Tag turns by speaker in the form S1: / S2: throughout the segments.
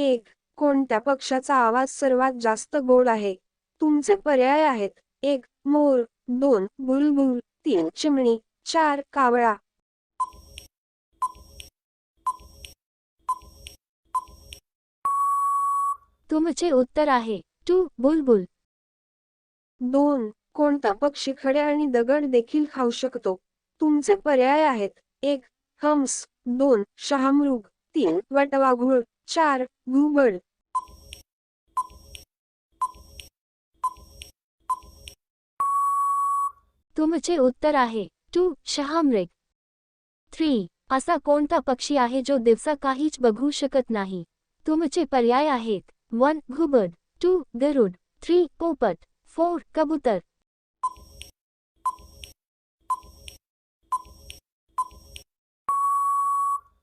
S1: एक कोणत्या पक्ष्याचा आवाज सर्वात जास्त गोड आहे? तुमचे पर्याय आहेत. एक मोर. दोन बुलबुल. तीन चिमणी. चार कावळा.
S2: तुमचे उत्तर आहे. टू बुलबुल.
S1: दोन कोणता पक्षी खडे आणि दगड देखील खाऊ शकतो? तुमचे पर्याय आहेत. एक हंस. दोन शहामृग. तीन वटवाघूळ. चार घुबड
S2: तुमचे उत्तर आहे टू शहामृग. थ्री असा कोणता पक्षी आहे जो दिवसा काहीच बघू शकत नाही? तुमचे पर्याय आहेत वन घुबड टू गरुड. थ्री पोपट. फोर कबूतर.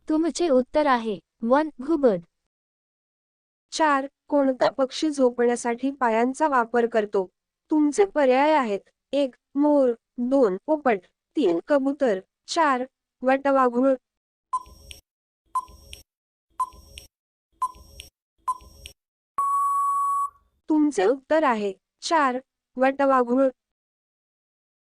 S2: तुमचे उत्तर आहे वन घुबड
S1: चार कोणता पक्षी झोपण्यासाठी पायांचा वापर करतो? तुमचे पर्याय आहेत. एक मोर. दोन पोपट. तीन कबूतर. चार वटवाघूळ. तुमचे उत्तर आहे. चार वटवाघूळ.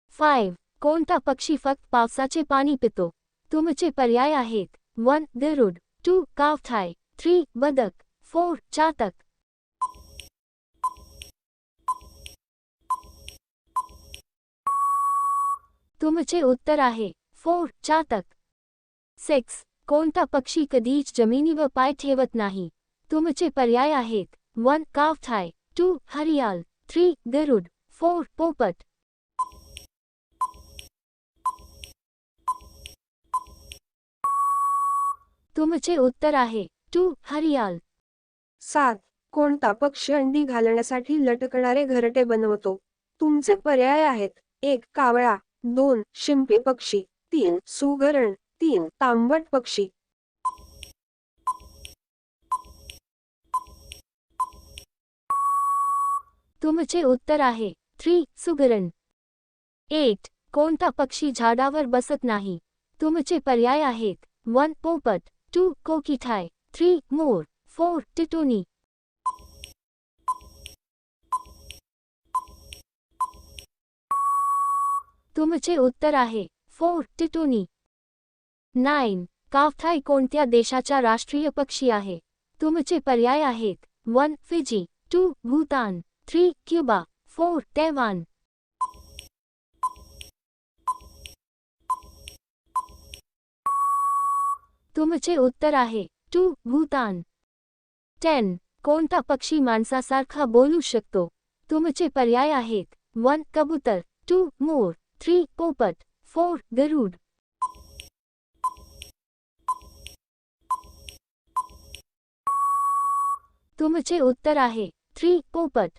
S2: फाईव्ह कोणता पक्षी फक्त पावसाचे पाणी पितो? तुमचे पर्याय आहेत. वन गरुड टू कावथाय थ्री बदक. फोर चातक तुमचे उत्तर आहे, फोर चातक सिक्स, कोणता पक्षी कधीच जमिनीवर पाय ठेवत नाही। तुमचे पर्याय आहेत, वन कावथाय टू, हरियाल, थ्री, गरुड, फोर, पोपट। तुमचे उत्तर आहे, टू, हरियाल
S1: सात कोणता पक्षी अंडी घालण्यासाठी लटकणारे घरटे बनवतो. तुमचे पर्याय आहेत. एक कावळा. दोन शिंपी पक्षी. तीन सुगरण तीन तांबट पक्षी.
S2: तुमचे उत्तर आहे. थ्री सुगरण एट कोणता पक्षी झाडावर बसत नाही. तुमचे पर्याय आहेत. वन पोपट. टू कोकिठाय थ्री मोर. फोर तुमचे उत्तर आहे फोर टिटोनी नाईन कावथाय कोणत्या देशाचा राष्ट्रीय पक्षी आहे? तुमचे पर्याय आहेत one Fiji two Bhutan three Cuba four Taiwan. तुमचे उत्तर आहे टू भूतान. टेन. कोणता पक्षी माणसासारखा बोलू शकतो? तुमचे पर्याय आहेत. वन कबूतर. टू मोर. थ्री पोपट. फोर गरुड. तुमचे उत्तर आहे. थ्री पोपट.